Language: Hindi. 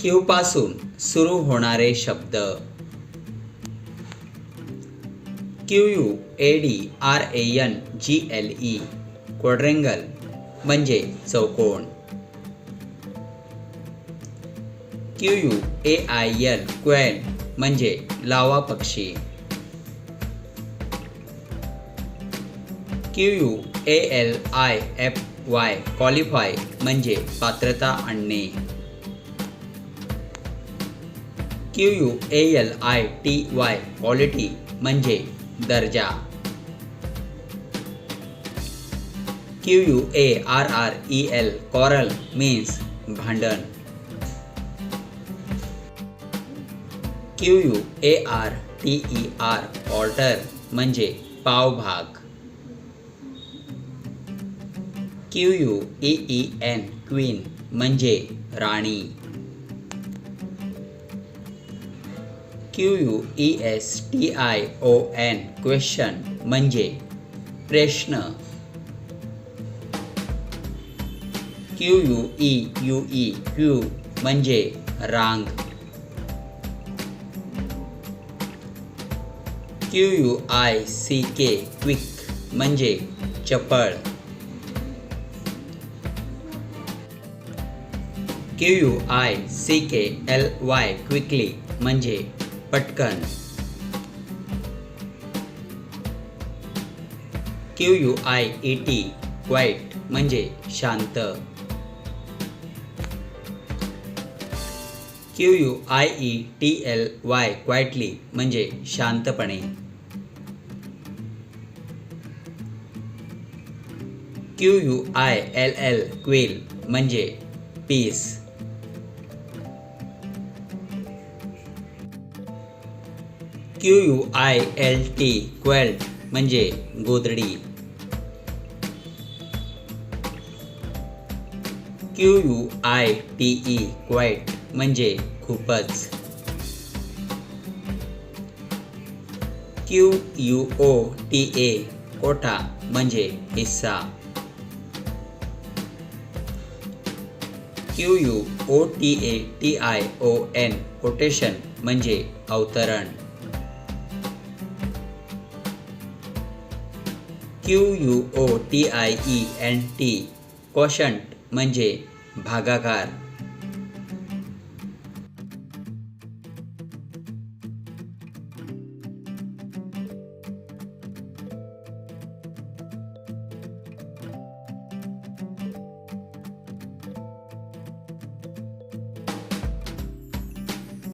क्यू पासून सुरू होणारे शब्द. Q U A D R A N G L E quadrangle म्हणजे चौकोन. Q U A I L quail म्हणजे लावा पक्षी. Q U A L I F Y qualify म्हणजे पात्रता आणणे. Q U A L I T Y quality म्हणजे दर्जा. Q U A R R E L quarrel means भांडण. Q U A R T E R quarter म्हणजे पावभाग. Q U E E N queen म्हणजे राणी. Q U E S T I O N question म्हणजे प्रश्न. Q U E U E queue म्हणजे रांग. क्यू यू आय सी के क्विक म्हणजे चपळ. क्यू यू आय सी के एल वाय क्विकली म्हणजे पटकन. Q U I E T quiet म्हणजे शांत. Q U I E T L Y quietly म्हणजे शांतपणे. Q U I L L quill म्हणजे piece Q U I L T quilt म्हणजे गोदडी Q U I T E quite म्हणजे खूपच. Q U O T A quota म्हणजे हिस्सा. Q U O T A T I O N quotation म्हणजे अवतरण. Q U O T I E N T quotient मज़े भागाकार.